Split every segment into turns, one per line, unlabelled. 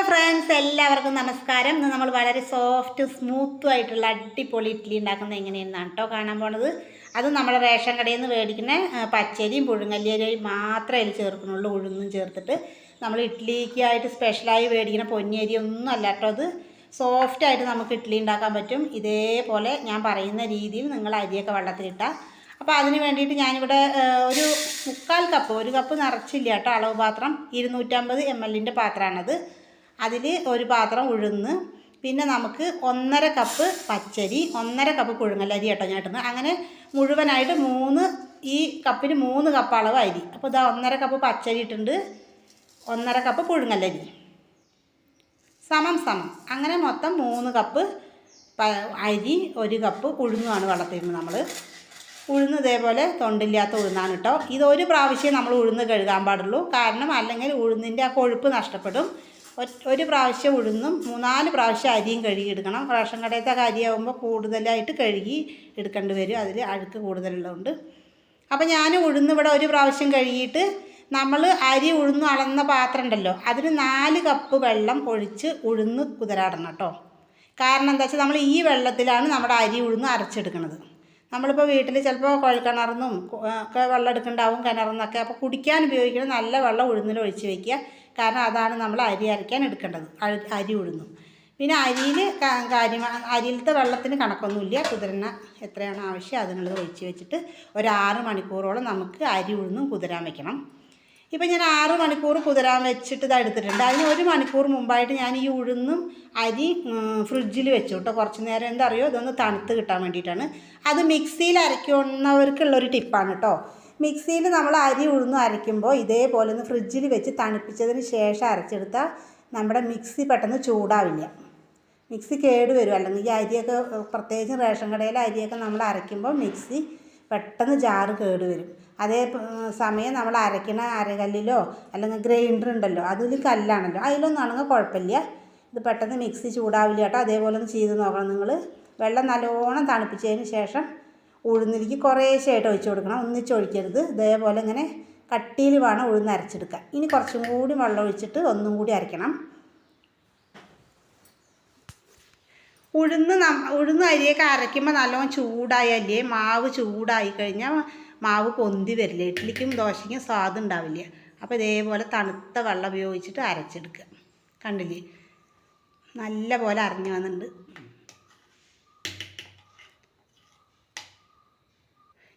Hello friends എല്ലാവർക്കും നമസ്കാരം. ഇന്ന് നമ്മൾ വളരെ സോഫ്റ്റ് സ്മൂത്തും ആയിട്ടുള്ള അടിപൊളി ഇഡ്ഡലി ഉണ്ടാക്കുന്നത് എങ്ങനെയെന്നാണ് കേട്ടോ കാണാൻ പോണത്. അത് നമ്മുടെ റേഷൻ കടയിൽ നിന്ന് മേടിക്കുന്ന പച്ചരിയും പുഴുങ്ങല്ലിയരിയും മാത്രമേ അതിൽ ചേർക്കുന്നുള്ളൂ. ഉഴുന്നും ചേർത്തിട്ട് നമ്മൾ ഇഡ്ഡലിക്കായിട്ട് സ്പെഷ്യലായി മേടിക്കുന്ന പൊന്നിയരി ഒന്നും അല്ല കേട്ടോ അത്. സോഫ്റ്റായിട്ട് നമുക്ക് ഇഡ്ഡലി ഉണ്ടാക്കാൻ പറ്റും. ഇതേപോലെ ഞാൻ പറയുന്ന രീതിയിൽ നിങ്ങൾ അരിയൊക്കെ വെള്ളത്തിലിട്ടാൽ അപ്പോൾ അതിന് വേണ്ടിയിട്ട് ഞാനിവിടെ ഒരു മുക്കാൽ കപ്പ് ഒരു കപ്പ് നിറച്ചില്ല കേട്ടോ അളവ് പാത്രം. ഇരുന്നൂറ്റമ്പത് എം എല്ലിന്റെ പാത്രമാണത്. അതിൽ ഒരു പാത്രം ഉഴുന്ന് പിന്നെ നമുക്ക് ഒന്നര കപ്പ് പച്ചരി ഒന്നര കപ്പ് പുഴുങ്ങലരി കേട്ടോ ഞാൻ ഇട്ടുന്നത് അങ്ങനെ മുഴുവനായിട്ട് മൂന്ന് ഈ കപ്പിന് മൂന്ന് കപ്പ് അളവ് അരി. അപ്പോൾ ഇതാ ഒന്നര കപ്പ് പച്ചരി ഇട്ടുണ്ട് ഒന്നര കപ്പ് പുഴുങ്ങലരി സമം സമം. അങ്ങനെ മൊത്തം മൂന്ന് കപ്പ് അരി ഒരു കപ്പ് ഉഴുന്നുമാണ് വെള്ളത്തിൽ നമ്മൾ ഉഴുന്ന് ഇതേപോലെ തൊണ്ടില്ലാത്ത ഉഴുന്നാണ് കേട്ടോ. ഇത് ഒരു പ്രാവശ്യം നമ്മൾ ഉഴുന്ന് കഴുകാൻ പാടുള്ളൂ. കാരണം അല്ലെങ്കിൽ ഉഴുന്നിന്റെ ആ കൊഴുപ്പ് നഷ്ടപ്പെടും. ഒരു പ്രാവശ്യം ഉഴുന്നും മൂന്നാൽ പ്രാവശ്യം അരിയും കഴുകി എടുക്കണം. റേഷൻ കടയത്തെ കാര്യമാകുമ്പോൾ കൂടുതലായിട്ട് കഴുകി എടുക്കേണ്ടി വരും. അതിൽ അഴുക്ക് കൂടുതലുള്ളതുകൊണ്ട്. അപ്പോൾ ഞാൻ ഉഴുന്ന് ഇവിടെ ഒരു പ്രാവശ്യം കഴുകിയിട്ട് നമ്മൾ അരി ഉഴുന്ന് അളന്ന പാത്രം ഉണ്ടല്ലോ അതിന് നാല് കപ്പ് വെള്ളം ഒഴിച്ച് ഉഴുന്ന് കുതിരാടണം കേട്ടോ. കാരണം എന്താ വെച്ചാൽ നമ്മൾ ഈ വെള്ളത്തിലാണ് നമ്മുടെ അരി ഉഴുന്ന് അരച്ചെടുക്കുന്നത് നമ്മളിപ്പോൾ വീട്ടിൽ ചിലപ്പോൾ കുഴൽക്കിണർന്നും ഒക്കെ വെള്ളം എടുക്കുന്നുണ്ടാവും കിണറിന്നൊക്കെ. അപ്പോൾ കുടിക്കാൻ ഉപയോഗിക്കുന്ന നല്ല വെള്ളം ഉഴുന്നിൽ ഒഴിച്ച് വയ്ക്കുക കാരണം അതാണ് നമ്മൾ അരി അരയ്ക്കാൻ എടുക്കേണ്ടത്. അരി- ഉഴുന്നു. പിന്നെ അരിയിൽ കാര്യം അരിയിലത്തെ വെള്ളത്തിന് കണക്കൊന്നുമില്ല. കുതിരന എത്രയാണ് ആവശ്യം അതിനുള്ളത് ഒഴിച്ച് വെച്ചിട്ട് ഒരു ആറ് മണിക്കൂറോളം നമുക്ക് അരി ഉഴുന്നും കുതിരാൻ വെക്കണം. ഇപ്പം ഞാൻ ആറ് മണിക്കൂർ കുതിരാൻ വെച്ചിട്ട് ഇത് എടുത്തിട്ടുണ്ട്. അതിന് ഒരു മണിക്കൂർ മുമ്പായിട്ട് ഞാൻ ഈ ഉഴുന്നും അരി ഫ്രിഡ്ജിൽ വെച്ചു കേട്ടോ. കുറച്ച് നേരം എന്തറിയോ ഇതൊന്ന് തണുത്ത് കിട്ടാൻ വേണ്ടിയിട്ടാണ്. അത് മിക്സിയിൽ അരയ്ക്കുന്നവർക്കുള്ളൊരു ടിപ്പാണ് കേട്ടോ. മിക്സിയിൽ നമ്മൾ അരി ഉഴുന്ന് അരയ്ക്കുമ്പോൾ ഇതേപോലെ ഒന്ന് ഫ്രിഡ്ജിൽ വെച്ച് തണുപ്പിച്ചതിന് ശേഷം അരച്ചെടുത്താൽ നമ്മുടെ മിക്സി പെട്ടെന്ന് ചൂടാവില്ല. മിക്സി കേടുവരും. അല്ലെങ്കിൽ ഈ അരിയൊക്കെ പ്രത്യേകിച്ച് റേഷൻ കടയിലെ അരിയൊക്കെ നമ്മൾ അരയ്ക്കുമ്പോൾ മിക്സി പെട്ടെന്ന് ജാറ് കേട് വരും. അതേ സമയം നമ്മൾ അരയ്ക്കണ അരകല്ലിലോ അല്ലെങ്കിൽ ഗ്രൈൻഡർ ഉണ്ടല്ലോ അതിൽ കല്ലാണല്ലോ. അതിലൊന്നും ആണെങ്കിൽ കുഴപ്പമില്ല. ഇത് പെട്ടെന്ന് മിക്സി ചൂടാവില്ല കേട്ടോ. അതേപോലെ ഒന്ന് ചെയ്ത് നോക്കണം. നിങ്ങൾ വെള്ളം നല്ലോണം തണുപ്പിച്ചതിന് ശേഷം ഉഴുന്നിലേക്ക് കുറേശ്ശായിട്ട് ഒഴിച്ചു കൊടുക്കണം. ഒന്നിച്ചൊഴിക്കരുത് ഇതേപോലെ ഇങ്ങനെ കട്ടിയിൽ വേണം ഉഴുന്ന് അരച്ചെടുക്കാൻ. ഇനി കുറച്ചും കൂടി വെള്ളം ഒഴിച്ചിട്ട് ഒന്നും കൂടി അരയ്ക്കണം. ഉഴുന്ന് നം ഉഴുന്ന് അരിയൊക്കെ അരയ്ക്കുമ്പോൾ നല്ലോണം ചൂടായല്ലേ മാവ് ചൂടായി കഴിഞ്ഞാൽ മാവ് പൊന്തി വരില്ല? ഇഡ്ഡലിക്കും ദോശയ്ക്കും സ്വാദ് ഉണ്ടാവില്ല? അപ്പോൾ ഇതേപോലെ തണുത്ത വെള്ളം ഉപയോഗിച്ചിട്ട് അരച്ചെടുക്കുക. കണ്ടില്ലേ? നല്ല പോലെ അരഞ്ഞു വന്നിട്ടുണ്ട്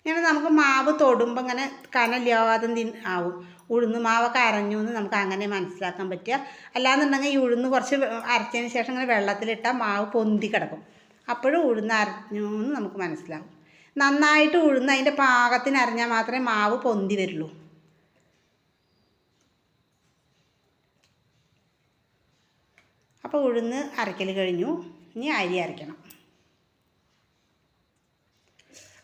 ഇങ്ങനെ നമുക്ക് മാവ് തൊടുമ്പോൾ ഇങ്ങനെ കനല്ലാതെ ആവും. ഉഴുന്ന് മാവൊക്കെ അരഞ്ഞു എന്ന് നമുക്ക് അങ്ങനെ മനസ്സിലാക്കാൻ പറ്റുക. അല്ലാന്നുണ്ടെങ്കിൽ ഈ ഉഴുന്ന് കുറച്ച് അരച്ചതിന് ശേഷം ഇങ്ങനെ വെള്ളത്തിലിട്ടാൽ മാവ് പൊന്തി കിടക്കും. അപ്പോഴും ഉഴുന്ന് അരഞ്ഞു എന്ന് നമുക്ക് മനസ്സിലാവും. നന്നായിട്ട് ഉഴുന്ന് അതിന്റെ പാകത്തിന് അരഞ്ഞാൽ മാത്രമേ മാവ് പൊന്തി വരുള്ളൂ. അപ്പോൾ ഉഴുന്ന് അരക്കൽ കഴിഞ്ഞു. ഇനി അരി അരയ്ക്കണം.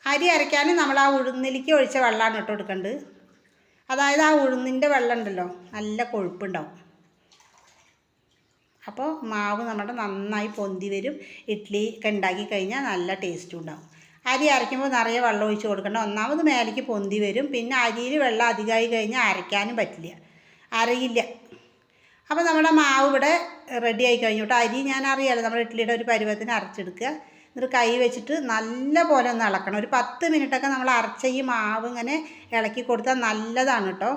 അരി അരയ്ക്കാൻ നമ്മൾ ആ ഉഴുന്നിലേക്ക് ഒഴിച്ച വെള്ളമാണ് ഇട്ട് കൊടുക്കേണ്ടത്. അതായത് ആ ഉഴുന്നിന്റെ വെള്ളം ഉണ്ടല്ലോ നല്ല കൊഴുപ്പുണ്ടാവും. അപ്പോൾ മാവ് നമ്മുടെ നന്നായി പൊന്തി വരും ഇഡ്ഡലി ഒക്കെ ഉണ്ടാക്കി കഴിഞ്ഞാൽ നല്ല ടേസ്റ്റും ഉണ്ടാവും. അരി അരയ്ക്കുമ്പോൾ നിറയെ വെള്ളം ഒഴിച്ച് കൊടുക്കണം ഒന്നാമത് മേലേക്ക് പൊന്തി വരും പിന്നെ അരിയിൽ വെള്ളം അധികമായി കഴിഞ്ഞാൽ അരയ്ക്കാനും പറ്റില്ല അരയില്ല. അപ്പോൾ നമ്മുടെ മാവ് ഇവിടെ റെഡി ആയി കഴിഞ്ഞു കേട്ടോ. അരി ഞാൻ അറിയാലോ നമ്മുടെ ഇഡ്ഡലിയുടെ ഒരു പരുവത്തിന് അരച്ചെടുക്കുക. എന്നിട്ട് കൈ വെച്ചിട്ട് നല്ല പോലെ ഒന്ന് ഇളക്കണം ഒരു പത്ത് മിനിറ്റൊക്കെ നമ്മൾ അരച്ച ഈ മാവ് ഇങ്ങനെ ഇളക്കി കൊടുത്താൽ നല്ലതാണ് കേട്ടോ.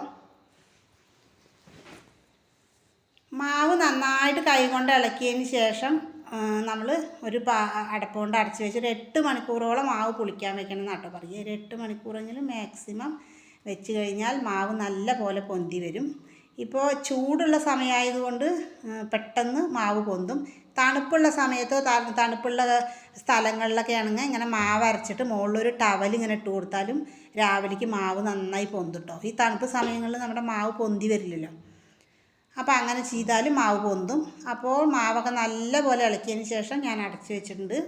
മാവ് നന്നായിട്ട് കൈ കൊണ്ട് ഇളക്കിയതിന് ശേഷം നമ്മൾ ഒരു അടപ്പ് കൊണ്ട് അടച്ച് വെച്ച് ഒരു എട്ട് മണിക്കൂറോളം മാവ് പുളിക്കാൻ വെക്കണം എന്നാട്ടോ പറയുക. ഒരു എട്ട് മണിക്കൂറെങ്കിലും മാക്സിമം വെച്ച് കഴിഞ്ഞാൽ മാവ് നല്ല പോലെ പൊന്തി വരും. ഇപ്പോൾ ചൂടുള്ള സമയമായതുകൊണ്ട് പെട്ടെന്ന് മാവ് പൊന്തും. തണുപ്പുള്ള സമയത്തോ തണുപ്പുള്ള സ്ഥലങ്ങളിലൊക്കെ ആണെങ്കിൽ ഇങ്ങനെ മാവ് അരച്ചിട്ട് മുകളിലൊരു ടവൽ ഇങ്ങനെ ഇട്ട് കൊടുത്താലും രാവിലേക്ക് മാവ് നന്നായി പൊന്തുട്ടോ. ഈ തണുപ്പ് സമയങ്ങളിൽ നമ്മുടെ മാവ് പൊന്തി വരില്ലല്ലോ. അപ്പോൾ അങ്ങനെ ചെയ്താലും മാവ് പൊന്തും. അപ്പോൾ മാവൊക്കെ നല്ല പോലെ ഇളക്കിയതിന് ശേഷം ഞാൻ അടച്ച് വെച്ചിട്ടുണ്ട്.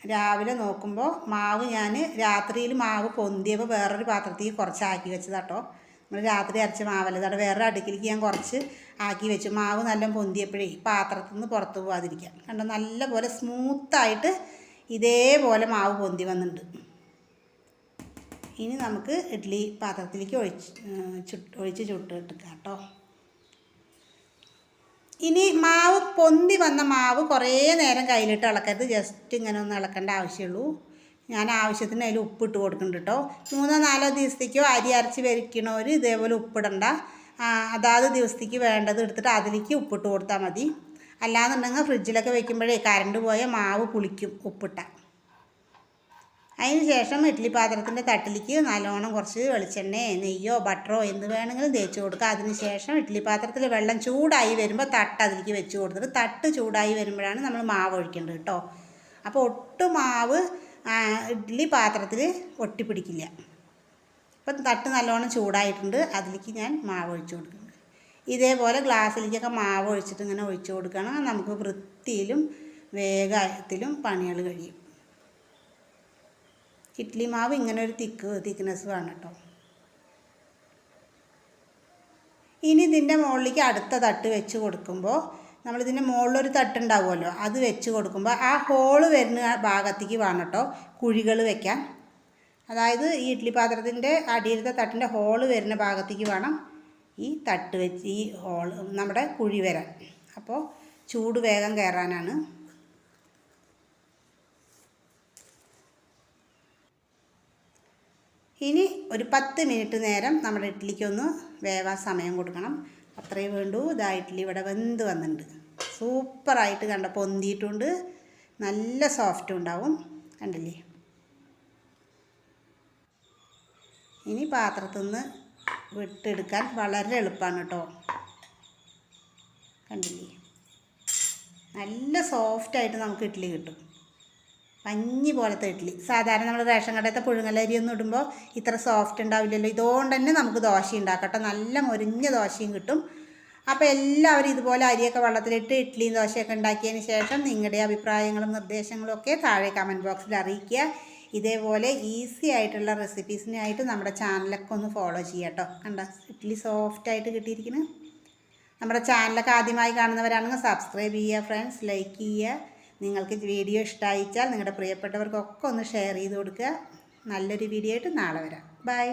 രാവിലെ നോക്കുമ്പോൾ മാവ് ഞാൻ രാത്രിയിൽ മാവ് പൊന്തിയപ്പോൾ വേറൊരു പാത്രത്തിൽ കുറച്ചാക്കി വെച്ചതാട്ടോ. നമ്മൾ രാത്രി അരച്ച മാവല്ല? ഇതാണ് വേറെ അടുക്കിലേക്ക് ഞാൻ കുറച്ച് ആക്കി വെച്ചു. മാവ് നല്ല പൊന്തിയപ്പോഴേ പാത്രത്തിൽ നിന്ന് പുറത്ത് പോകാതിരിക്കാം കണ്ടോ? നല്ല പോലെ സ്മൂത്തായിട്ട് ഇതേപോലെ മാവ് പൊന്തി വന്നിട്ടുണ്ട്. ഇനി നമുക്ക് ഇഡ്ഡലി പാത്രത്തിലേക്ക് ഒഴിച്ച് ചുട്ട് ഒഴിച്ച് ചുട്ടെടുക്കാം കേട്ടോ. ഇനി മാവ് പൊന്തി വന്ന മാവ് കുറേ നേരം കയ്യിലിട്ട് ഇളക്കരുത്. ജസ്റ്റ് ഇങ്ങനെ ഒന്ന് ഇളക്കേണ്ട ആവശ്യമുള്ളൂ. ഞാൻ ആവശ്യത്തിന് അതിൽ ഉപ്പിട്ട് കൊടുക്കുന്നുണ്ട് കേട്ടോ മൂന്നോ നാലോ ദിവസത്തേക്കോ അരി അരച്ച് വരിക്കണവർ ഇതേപോലെ ഉപ്പിടണ്ട. അതാത് ദിവസത്തേക്ക് വേണ്ടത് എടുത്തിട്ട് അതിലേക്ക് ഉപ്പിട്ട് കൊടുത്താൽ മതി. അല്ലാന്നുണ്ടെങ്കിൽ ഫ്രിഡ്ജിലൊക്കെ വെക്കുമ്പോഴേ കറണ്ട് പോയ മാവ് പുളിക്കും ഉപ്പിട്ട. അതിന് ശേഷം ഇഡ്ഡലി പാത്രത്തിന്റെ തട്ടിലേക്ക് നല്ലോണം കുറച്ച് വെളിച്ചെണ്ണയോ നെയ്യോ ബട്ടറോ എന്ത് വേണമെങ്കിലും തേച്ച് കൊടുക്കുക. അതിന് ശേഷം ഇഡ്ഡലി പാത്രത്തിൽ വെള്ളം ചൂടായി വരുമ്പോൾ തട്ട് അതിലേക്ക് വെച്ച് കൊടുത്തിട്ട് തട്ട് ചൂടായി വരുമ്പോഴാണ് നമ്മൾ മാവ് ഒഴിക്കേണ്ടത് കേട്ടോ അപ്പോൾ ഒട്ടും മാവ് ഇഡ്ഡലി പാത്രത്തിൽ ഒട്ടിപ്പിടിക്കില്ല. ഇപ്പം തട്ട് നല്ലോണം ചൂടായിട്ടുണ്ട്. അതിലേക്ക് ഞാൻ മാവ് ഒഴിച്ചു കൊടുക്കുന്നുണ്ട്. ഇതേപോലെ ഗ്ലാസ്സിലേക്കൊക്കെ മാവ് ഒഴിച്ചിട്ട് ഇങ്ങനെ ഒഴിച്ചു കൊടുക്കണം നമുക്ക് വൃത്തിയിലും വേഗത്തിലും പണികൾ കഴിയും. ഇഡ്ഡലി മാവ് ഇങ്ങനെ ഒരു തിക്ക് തിക്നെസ് വേണം കേട്ടോ. ഇനി ഇതിന്റെ മുകളിലേക്ക് അടുത്ത തട്ട് വെച്ച് കൊടുക്കുമ്പോൾ നമ്മളിതിന്റെ മുകളിലൊരു തട്ടുണ്ടാവുമല്ലോ അത് വെച്ച് കൊടുക്കുമ്പോൾ ആ ഹോൾ വരുന്ന ഭാഗത്തേക്ക് വേണം കേട്ടോ കുഴികൾ വെക്കാൻ. അതായത് ഈ ഇഡ്ഡലി പാത്രത്തിന്റെ അടിയിലത്തെ തട്ടിന്റെ ഹോൾ വരുന്ന ഭാഗത്തേക്ക് വേണം ഈ തട്ട് വെച്ച് ഈ ഹോൾ നമ്മുടെ കുഴി വരാൻ. അപ്പോൾ ചൂട് വേഗം കയറാനാണ്. ഇനി ഒരു പത്ത് മിനിറ്റ് നേരം നമ്മുടെ ഇഡ്ഡലിക്കൊന്ന് വേവാൻ സമയം കൊടുക്കണം. അത്രയേ വേണ്ടൂ. ഇതാ ഇഡ്ഡലി ഇവിടെ വെന്ത് വന്നിട്ടുണ്ട്. സൂപ്പറായിട്ട് കണ്ട പൊന്തിയിട്ടുണ്ട്. നല്ല സോഫ്റ്റും ഉണ്ടാവും. കണ്ടില്ലേ? ഇനി പാത്രത്തിൽ നിന്ന് വിട്ടെടുക്കാൻ വളരെ എളുപ്പമാണ് കേട്ടോ. കണ്ടില്ലേ? നല്ല സോഫ്റ്റായിട്ട് നമുക്ക് ഇഡ്ഡലി കിട്ടും. പഞ്ഞി പോലത്തെ ഇഡ്ഡലി സാധാരണ നമ്മൾ റേഷൻ കടയത്തെ പുഴുങ്ങലരി ഒന്നും ഇടുമ്പോൾ ഇത്ര സോഫ്റ്റ് ഉണ്ടാവില്ലല്ലോ. ഇതുകൊണ്ട് തന്നെ നമുക്ക് ദോശ ഉണ്ടാക്കട്ടെ നല്ല മൊരിഞ്ഞ ദോശയും കിട്ടും. അപ്പോൾ എല്ലാവരും ഇതുപോലെ അരിയൊക്കെ വെള്ളത്തിലിട്ട് ഇഡ്ഡലിയും ദോശയൊക്കെ ഉണ്ടാക്കിയതിന് ശേഷം നിങ്ങളുടെ അഭിപ്രായങ്ങളും നിർദ്ദേശങ്ങളും ഒക്കെ താഴെ കമന്റ് ബോക്സിൽ അറിയിക്കുക. ഇതേപോലെ ഈസി ആയിട്ടുള്ള റെസിപ്പീസിനായിട്ട് നമ്മുടെ ചാനലൊക്കെ ഒന്ന് ഫോളോ ചെയ്യുക കേട്ടോ. കണ്ട? ഇഡ്ഡലി സോഫ്റ്റായിട്ട് കിട്ടിയിരിക്കുന്നത് നമ്മുടെ ചാനലൊക്കെ ആദ്യമായി കാണുന്നവരാണെങ്കിൽ സബ്സ്ക്രൈബ് ചെയ്യുക ഫ്രണ്ട്സ് ലൈക്ക് ചെയ്യുക. നിങ്ങൾക്ക് വീഡിയോ ഇഷ്ടമായിച്ചാൽ നിങ്ങളുടെ പ്രിയപ്പെട്ടവർക്കൊക്കെ ഒന്ന് ഷെയർ ചെയ്ത് കൊടുക്കുക. നല്ലൊരു വീഡിയോ ആയിട്ട് നാളെ വരാം. ബൈ.